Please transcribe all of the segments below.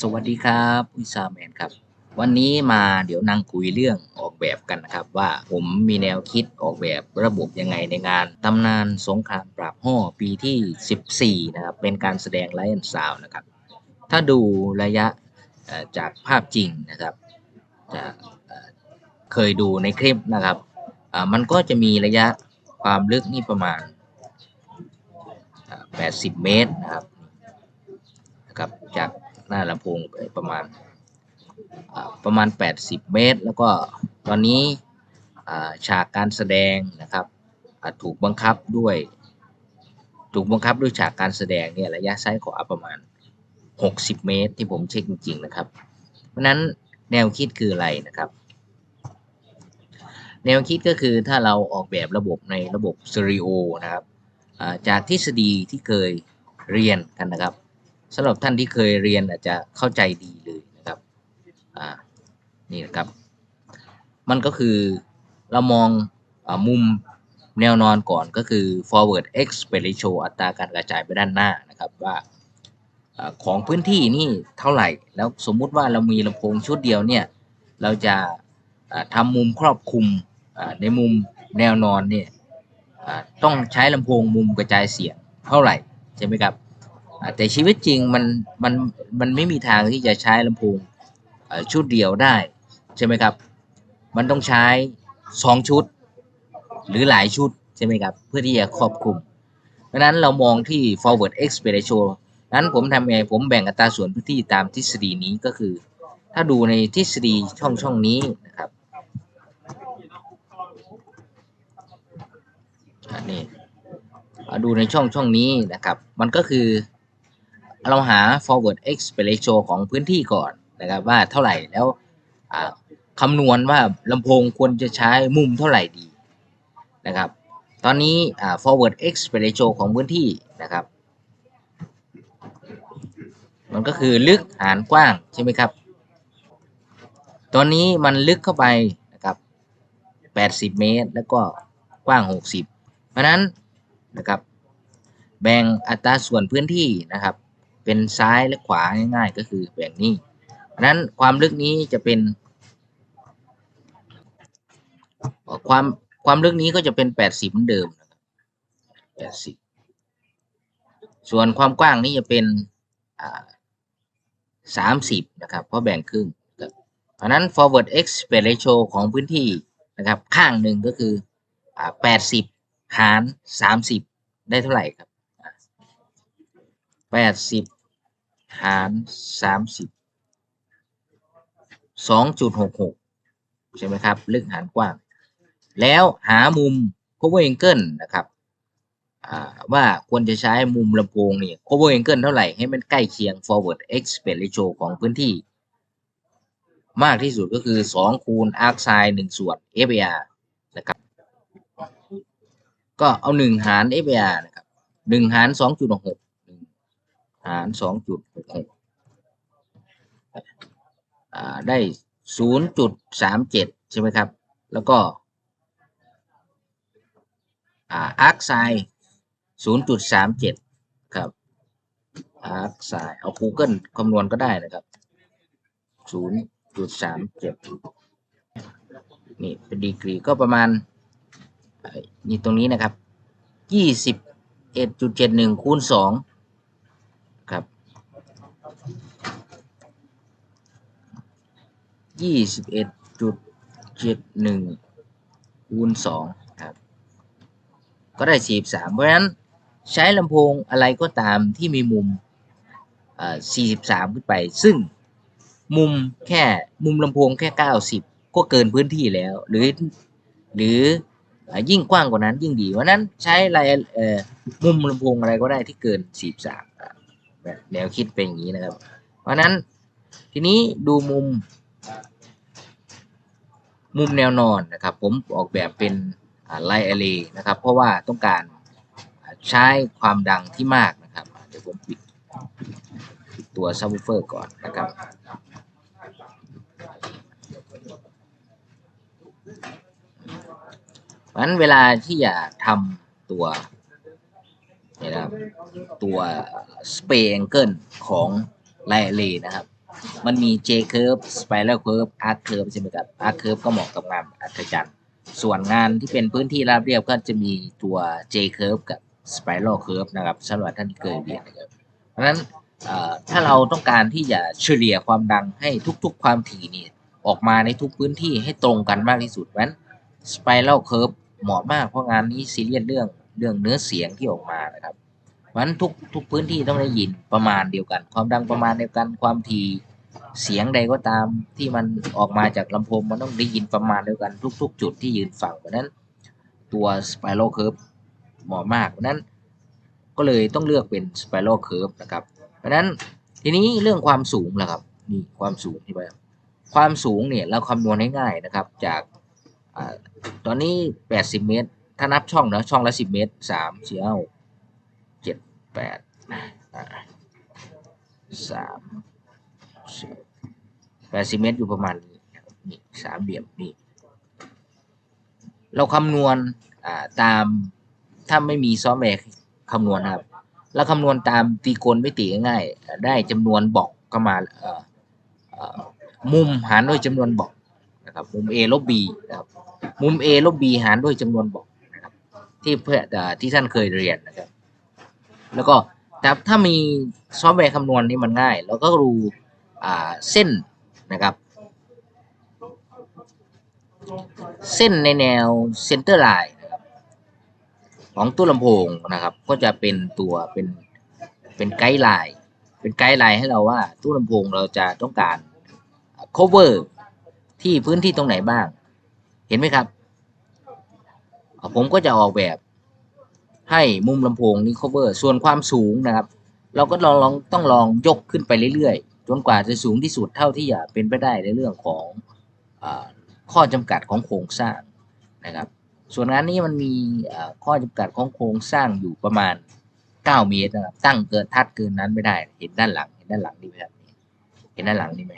สวัสดีครับวิซาแมนครับ วันนี้มาเดี๋ยวนั่งคุยเรื่องออกแบบกันนะครับ ว่าผมมีแนวคิดออกแบบระบบยังไงในงานตำนานสงครามปราบห่อปีที่ 14 นะครับ เป็นการแสดงไลฟ์แอนด์ซาวนะครับ ถ้าดูระยะจากภาพจริงนะครับจะเอ่อเคยดูในคลิปนะครับมันก็จะมีระยะความลึกนี่ประมาณ 80 เมตรนะครับนะครับจาก หน้าลำโพงไปประมาณประมาณ 80 เมตร แล้วก็ตอนนี้ฉากการแสดงนะครับถูกบังคับด้วย ถูกบังคับด้วยฉากการแสดงเนี่ยระยะซ้ายขวาประมาณ 60 เมตร ที่ผมเช็คจริง ๆ นะครับ เพราะนั้นแนวคิดคืออะไรนะครับ แนวคิดก็คือถ้าเราออกแบบระบบในระบบสเตอริโอนะครับจากทฤษฎีที่เคยเรียนกันนะครับ สำหรับท่านที่เคยเรียนอาจจะเข้าใจดีเลยนะครับอ่านี่นะครับ มันก็คือเรามองอมุมแนวนอนก่อนก็คือ forward x ratio อัตราการกระจายไปด้านหน้านะครับว่าอของพื้นที่นี่เท่าไหร่ แล้วสมมุติว่าเรามีลำโพงชุดเดียวเนี่ยเราจะทำมุมครอบคลุมในมุมแนวนอนเนี่ยต้องใช้ลำโพงมุมกระจายเสียงเท่าไหร่ใช่ไหมครับ แต่ชีวิตจริงมันมันมันไม่มีทางที่จะใช้ลำโพงชุดเดียวได้ใช่ไหมครับ มันต้องใช้สองชุด หรือหลายชุดใช่ไหมครับ เพื่อที่จะครอบคลุม เพราะนั้นเรามองที่ forward x p e r a t i o นั้นผมทำไงผมแบ่งอัตราส่วนพื้นที่ตามทฤษฎีนี้ก็คือ ถ้าดูในทฤษฎีช่องช่องนี้นะครับอันนี้อ่ดูในช่องช่องนี้นะครับ มันก็คือ เราหา forward x ratio ของพื้นที่ก่อนนะครับว่าเท่าไหร่แล้วคำนวณว่าลำโพงควรจะใช้มุมเท่าไหร่ดีนะครับ ตอนนี้ forward x ratio ของพื้นที่นะครับ มันก็คือลึกหารกว้างใช่ไหมครับ ตอนนี้มันลึกเข้าไปนะครับ80 เมตร แล้วก็กว้าง 60 เพราะนั้นนะครับ แบ่งอัตราส่วนพื้นที่นะครับ เป็นซ้ายและขวาง่ายๆ ก็คือแบ่งนี้เพราะนั้นความลึกนี้จะเป็น ความความลึกนี้ก็จะเป็น80เหมือนเดิมนะครับ80ส่วนความกว้างนี้จะเป็นอ่า30นะครับ เพราะแบ่งครึ่งเพราะนั้น forward x ratio ของพื้นที่นะครับ ข้างหนึ่งก็คืออ่า80หาร30ได้เท่าไหร่ครับแปดสิบ หารสามสิบสองจุดหกหกใช่ไหมครับ ลึกหารกว้าง แล้วหามุม cover angle นะครับว่าควรจะใช้มุมลำโพงนี่ cover angle เท่าไหร่ให้มันใกล้เคียง forward x ratio ของพื้นที่ มากที่สุดก็คือ 2 คูณ arc sin 1ส่วน FAR นะครับ ก็เอา 1 หาร FAR นะครับ 1 หาร 2.66 หาร2.66อ่าได้0.37ใช่ไหมครับ แล้วก็อ่า arc sin 0.37ครับ arc sin เอา Google คำนวณก็ได้นะครับ0.37นี่เป็นดีกรีก็ประมาณนี่ตรงนี้นะครับ21.71คูณ2 ครับ 21.71คูณ2ครับ ก็ได้43เพราะฉะนั้นใช้ลำโพงอะไรก็ตามที่มีมุมเอ่อ43ขึ้นไป ซึ่งมุมแค่มุมลำโพงแค่90ก็เกินพื้นที่แล้ว หรือหรือยิ่งกว้างกว่านั้นยิ่งดีเพราะนั้นใช้อะไรมุมลำโพงอะไรก็ได้ที่เกิน43อะแบบแนวคิดเป็นอย่างนี้นะครับ เพราะนั้นทีนี้ดูมุม มุมแนวนอนนะครับ ผมออกแบบเป็นไลท์อเลนะครับ เพราะว่าต้องการใช้ความดังที่มากนะครับ เดี๋ยวผมปิดตัวซับวูเฟอร์ก่อนนะครับ เพราะฉะนั้นเวลาที่จะทำตัวนี่นะครับตัวสเปรย์แองเกิลของไลท์อเลนะครับ มันมี J curve spiral curve arc curve ใช่ไหมครับ arc curve ก็เหมาะกับงานอัศจรรย์ส่วนงานที่เป็นพื้นที่ราบเรียบก็จะมีตัว J curve กับ spiral curve นะครับสำหรับท่านที่เคยเรียนนะครับเพราะฉะนั้นถ้าเราต้องการที่จะเฉลี่ยความดังให้ทุกๆ ความถี่นี่ออกมาในทุกพื้นที่ให้ตรงกันมากที่สุดเพราะฉะนั้น spiral curve เหมาะมากเพราะงานนี้ซีเรียสเรื่องเรื่องเนื้อเสียงที่ออกมานะครับ ราะฉะนั้นทุกทุกพื้นที่ต้องได้ยินประมาณเดียวกัน ความดังประมาณเดียวกันความถี่เสียงใดก็ตามที่มันออกมาจากลำโพงมันต้องได้ยินประมาณเดียวกันทุก ๆ จุดที่ยืนฟังเพราะนั้นตัว spiral curve เหมาะมากเพราะนั้นก็เลยต้องเลือกเป็น spiral curve นะครับ เพราะนั้นทีนี้เรื่องความสูงล่ะครับนี่ความสูงที่ไปความสูงเนี่ยเราคำนวณง่ายๆนะครับจากอตอนนี้ 80 เมตร ถ้านับช่องนะช่องละ 10 เมตร3 4 5 7 8อ่าสามสี่แปดสิบเมตรอยู่ประมาณนี้นี่สามเหลี่ยมนี่เราคำนวณตามถ้าไม่มีซอฟต์แวร์คำนวณครับเราคำนวณตามตรีโกณมิติง่าย ได้จำนวนบอกเข้ามามุมหารด้วยจำนวนบอกนะครับมุม a ลบ b นะครับมุม a ลบ b หารด้วยจำนวนบอกนะครับที่เพื่อที่ท่านเคยเรียนนะครับ แล้วก็แต่ถ้ามีซอฟต์แวร์คำนวณนี่มันง่ายเราก็ดูอ่าเส้นนะครับ เส้นในแนวเซนเตอร์ไลน์นะครับของตู้ลำโพงนะครับ ก็จะเป็นตัวเป็นเป็นไกด์ไลน์เป็นไกด์ไลน์ให้เราว่าตู้ลำโพงเราจะต้องการ cover ที่พื้นที่ตรงไหนบ้าง เห็นไหมครับ ผมก็จะออกแบบ ให้มุมลำโพงนี้ cover ส่วนความสูงนะครับ เราก็ลองลองต้องลองยกขึ้นไปเรื่อยๆ จนกว่าจะสูงที่สุดเท่าที่จะเป็นไปได้ในเรื่องของอข้อจำกัดของโครงสร้างนะครับ ส่วนงานนี้มันมีข้อจำกัดของโครงสร้างอยู่ประมาณ 9 เมตรนะครับ ตั้งเกินทัดเกินนั้นไม่ได้ เห็นด้านหลังเห็นด้านหลังนี่ไหมครับเห็นด้านหลังนี่ไหม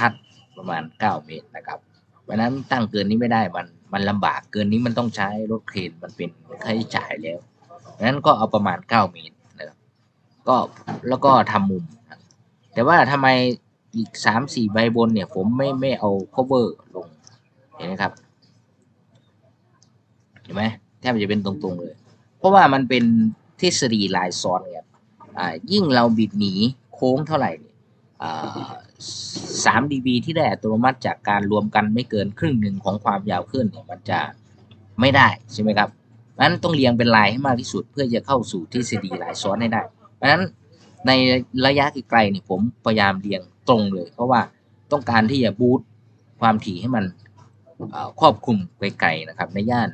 ทัดประมาณ 9 เมตรนะครับเพราะนั้นตั้งเกินนี้ไม่ได้มัน มันลำบากเกินนี้มันต้องใช้รถเครนมันเป็นค่าใช้จ่ายแล้วเพราะฉะนั้นก็เอาประมาณ 9 เมตรนะครับก็แล้วก็ทำมุม แต่ว่าทำไมอีก 3 4 ใบบนเนี่ย ผมไม่ไม่เอา cover ลงเห็นไหมครับเห็นไหมแทบจะเป็นตรงๆเลย เพราะว่ามันเป็นทฤษฎีลายซ้อนครับอ่ายิ่งเราบิดหนีโค้งเท่าไหร่ เนี่ยอ่าสามดีบีที่ได้อัตโนมัติจากการรวมกันไม่เกินครึ่งหนึ่งของความยาวขึ้นเนี่ยมันจะไม่ได้ใช่ไหมครับเพราะนั้นต้องเรียงเป็นลายให้มากที่สุด เพื่อจะเข้าสู่ทฤษฎีหลายซ้อนให้ได้ เพราะนั้นในระยะไกลๆเนี่ยผมพยายามเรียงตรงเลย เพราะว่าต้องการที่จะบูตความถี่ให้มันครอบคลุมไกลๆนะครับในย่าน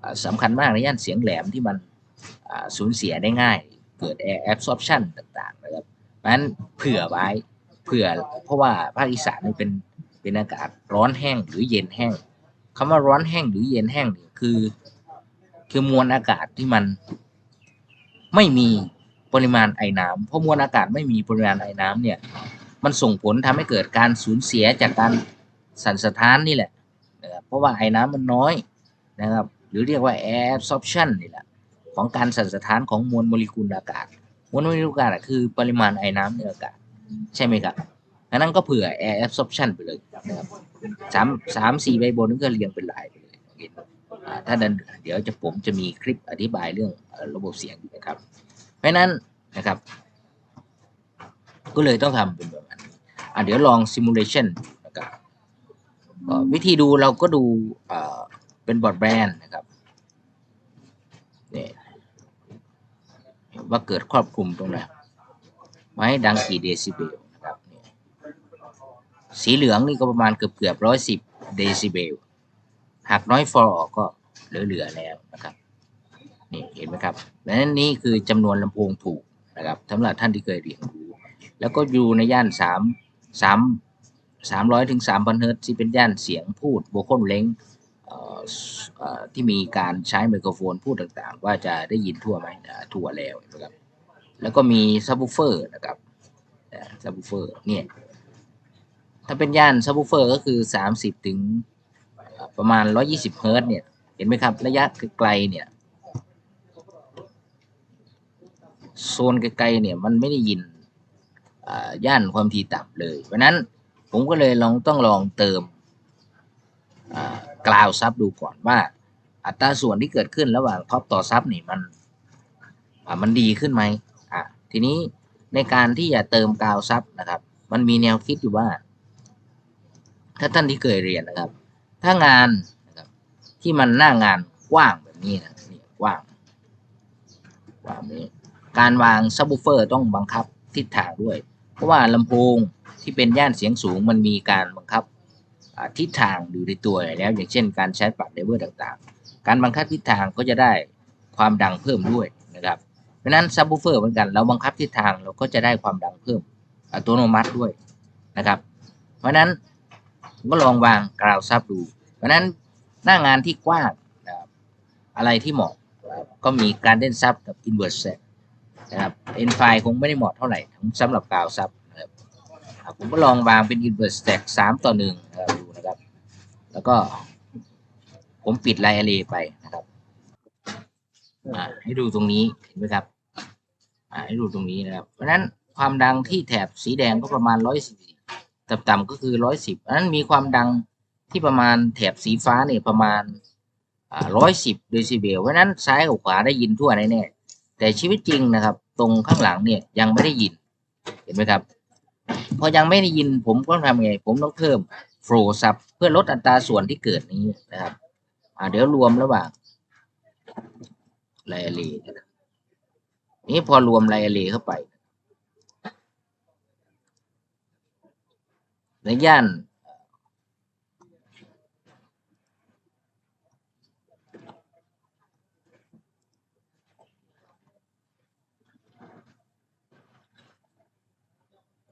เอ่อสำคัญมากในย่านเสียงแหลมที่มันสูญเสียได้ง่าย เกิด air absorption ต่างๆนะครับเพราะนั้นเผื่อไว้ เผื่อเพราะว่าภาคอีสานนี่เป็นเป็นอากาศร้อนแห้งหรือเย็นแห้งคำว่าร้อนแห้งหรือเย็นแห้งเนี่ยคือ คือมวลอากาศที่มันไม่มีปริมาณไอน้ำเพราะมวลอากาศไม่มีปริมาณไอน้ำเนี่ย มันส่งผลทำให้เกิดการสูญเสียจากการสั่นสะท้านนี่แหละนะครับเพราะว่าไอน้ำมันน้อยนะครับ หรือเรียกว่า air absorption นี่แหละของการสั่นสะท้านของมวลโมเลกุลอากาศ มวลโมเลกุลอากาศคือปริมาณไอน้ำในอากาศ ใช่ไหมครับดังนั้นก็เผื่อ air absorption ไปเลยนะครับสามสามสี่ใบบนนี่ก็เรียงเป็นลายไปเลยถ้าดันเดี๋ยวจะผมจะมีคลิปอธิบายเรื่องระบบเสียงนะครับ เพราะนั้นนะครับ ก็เลยต้องทำเป็นแบบนั้นอะเดี๋ยวลอง simulation นะครับวิธีดูเราก็ดูเป็นบอร์ดแบนนะครับเนี่ยว่าเกิดครอบคลุมตรงไหน ไว้ดังกี่เดซิเบลนะครับเนี่ยสีเหลืองนี่ก็ประมาณเกือบเกือบร้อยสิบเดซิเบลหากน้อยฟอร์ออกก็เหลือๆแล้วนะครับนี่เห็นไหมครับดังนั้นนี่คือจำนวนลำโพงถูกนะครับสำหรับท่านที่เคยเรียนรู้ แล้วก็อยู่ในย่านสามสามสามร้อยถึงสามพันเฮิร์ตซ์ที่เป็นย่านเสียงพูดโวคอลเล้งเอ่อที่มีการใช้ไมโครโฟนพูดต่างๆ ว่าจะได้ยินทั่วไหมทั่วแล้วนะครับ แล้วก็มีซับวูเฟอร์นะครับซับวูเฟอร์เนี่ยถ้าเป็นย่านซับวูเฟอร์ก็คือสามสิบถึงประมาณร้อยี่สิบเฮิร์ตเนี่ย เห็นไหมครับ ระยะไกลเนี่ย โซนไกลๆเนี่ย มันไม่ได้ยินย่านความถี่ต่ำเลย เพราะนั้นผมก็เลยลองต้องลองเติมอ่ากราวซับดูก่อนว่า อัตราส่วนที่เกิดขึ้นระหว่างท็อปต่อซับนี่มันมันดีขึ้นไหม ทีนี้ในการที่จะเติมกาวซับนะครับ มันมีแนวคิดอยู่ว่า ถ้าท่านที่เคยเรียนนะครับ ถ้างานนะครับที่มันหน้างานกว้างแบบนี้นะนี่กว้างกว้างนี้การวางซับวูเฟอร์ต้องบังคับทิศทางด้วย เพราะว่าลำโพงที่เป็นย่านเสียงสูงมันมีการบังคับทิศทางอยู่ในตัวแล้วอย่างเช่น การใช้ปรับเลเวอร์ต่างๆ การบังคับทิศทางก็จะได้ความดังเพิ่มด้วยนะครับ เพราะนั้นซับวูเฟอร์เหมือนกันเราบังคับทิศทางเราก็จะได้ความดังเพิ่มอัตโนมัติด้วยนะครับ เพราะนั้นก็ลองวางกราวซับดู เพราะนั้นหน้างานที่กว้างนะอะไรที่เหมาะก็มีการเล่นซับกับอินเวอร์สเซนะครับเอ็นไฟคงไม่ได้เหมาะเท่าไหร่สำหรับกราวซับนะครับผมก็ลองวางเป็นอินเวอร์สแต็กสามต่อหนึ่งดูนะครับ แล้วก็ผมปิดไลน์อเลไปนะครับ ให้ดูตรงนี้เห็นไหมครับให้ดูตรงนี้นะครับ เพราะฉะนั้นความดังที่แถบสีแดงก็ประมาณร้อยสิบต่ำๆก็คือร้อยสิบอันนั้นมีความดังที่ประมาณแถบสีฟ้าเนี่ยประมาณร้อยสิบเดซิเบลเพราะฉะนั้นซ้ายกับขวาได้ยินทั่วแน่แต่ชีวิตจริงนะครับ ตรงข้างหลังเนี่ยยังไม่ได้ยิน เห็นไหมครับ พอยังไม่ได้ยินผมก็ทำไง ผมต้องเพิ่มโฟลซับเพื่อลดอัตราส่วนที่เกิดนี้นะครับเดี๋ยวรวมระหว่าง ไลอารีนะครับนี่พอรวมไลอารีเข้าไป ในย่าน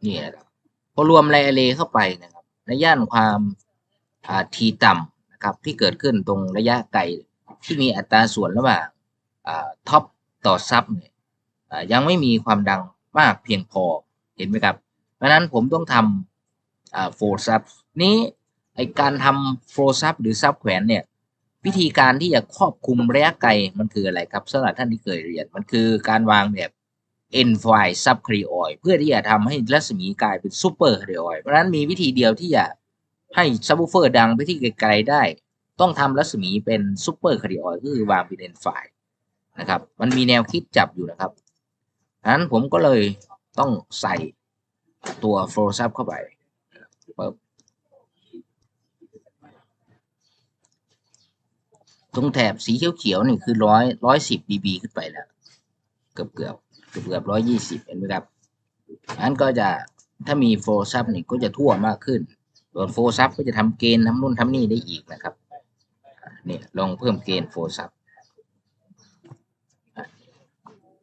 นี่นะครับพอรวมไลอารีเข้าไปนะครับ ในย่านความอ่าทีต่ำนะครับ ที่เกิดขึ้นตรงระยะไกลที่มีอัตราส่วนระหว่าง ท็อปต่อซับเนี่ยยังไม่มีความดังมากเพียงพอเห็นไหมครับ เพราะนั้นผมต้องทำโฟร์ซับนี้ไอการทำโฟร์ซับหรือซับแขวนเนี่ยวิธีการที่จะครอบคลุมระยะไกลมันคืออะไรครับสำหรับท่านที่เคยเรียนมันคือการวางแบบ n f i ซับครีออยเพื่อที่จะทำให้รัศมีกลายเป็นซูเปอร์ครีออยเพราะนั้นมีวิธีเดียวที่จะให้ซับวูเฟอร์ดังไปที่ไกลๆได้ ต้องทำรัศมีเป็นซูเปอร์ครีออยก็คือวางเป็น n f i นะครับ มันมีแนวคิดจับอยู่นะครับฉะนั้นผมก็เลยต้องใส่ตัวโฟล์ซับเข้าไปปึ๊บตรงแถบสีเขียวๆนี่คือร้อยร้อยสิบ dB ขึ้นไปแล้ว เกือบเกือบเกือบเกือบร้อยยี่สิบเห็นไหมครับอันก็จะถ้ามีโฟล์ซับนี่ก็จะทั่วมากขึ้น ส่วนโฟล์ซับก็จะทำเกณฑ์ทำนู่นทำนี่ได้อีกนะครับอะนี่ลองเพิ่มเกณฑ์โฟล์ซับอะ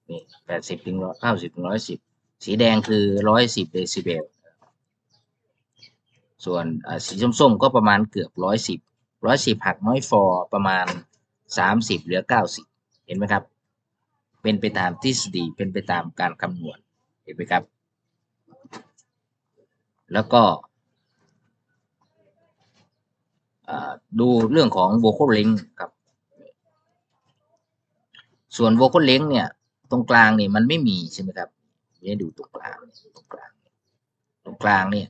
นี่แปดสิบถึงร้อยเก้าสิบถึงร้อยสิบสีแดงคือร้อยสิบเดซิเบลส่วนสีส้มๆก็ประมาณเกือบร้อยสิบร้อยสิบหักน้อยฟอร์ประมาณสามสิบเหลือเก้าสิบเห็นไหมครับ เป็นไปตามทฤษฎีเป็นไปตามการคำนวณเห็นไหมครับ แล้วก็ดูเรื่องของ vocal length ครับ ส่วน vocal length เนี่ย ตรงกลางเนี่ยมันไม่มีใช่ไหมครับไม่ดูตรงกลางตรงกลาง ตรงกลางเนี่ย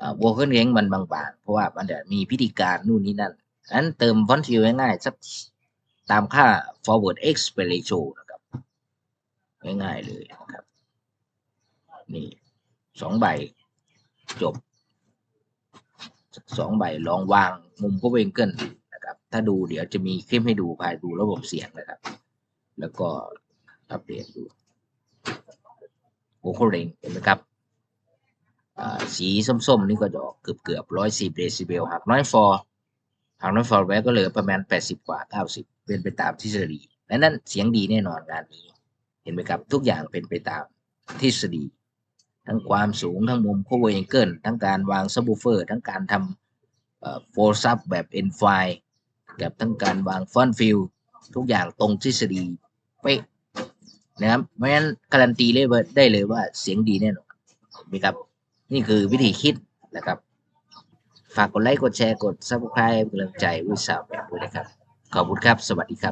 อ่า vocal length มันบางๆ เพราะว่ามันจะมีพิธีการนู่นนี่นั่นนั้นเติม font fill ง่ายๆสักตามค่า forward aspect ratio นะครับ ง่ายๆเลยนะครับ นี่สองใบจบสองใบลองวางมุมก็เวงเกิลนะครับ ถ้าดูเดี๋ยวจะมีคลิปให้ดูภายดูระบบเสียงนะครับ แล้วก็ อัปเดตดูโอโคเรงเห็นไหมครับสีส้มๆ นี่ก็จะออกเกือบเกือบร้อยสิบเดซิเบลหักน้อยฟอร์หักน้อยฟอร์แวก็เหลือประมาณแปดสิบกว่าเก้าสิบเป็นไปตามทฤษฎีและนั่นเสียงดีแน่นอนงานนี้ เห็นไหมครับ ทุกอย่างเป็นไปตามทฤษฎี ทั้งความสูงทั้งมุมโคเวอร์แองเกิลทั้งการวางซับวูเฟอร์ ทั้งการทำโฟร์ซับแบบเอ็นไฟกับทั้งการวางฟอนฟิลทุกอย่างตรงทฤษฎีเป๊ะ นะครับเพราะฉะนั้นการันตีเลยว่าได้เลยว่าเสียงดีแน่นอนนะครับ นี่คือวิธีคิดนะครับ ฝากกดไลค์กดแชร์กด subscribe กำลังใจวิสาวแบบด้วยนะครับ ขอบคุณครับ สวัสดีครับ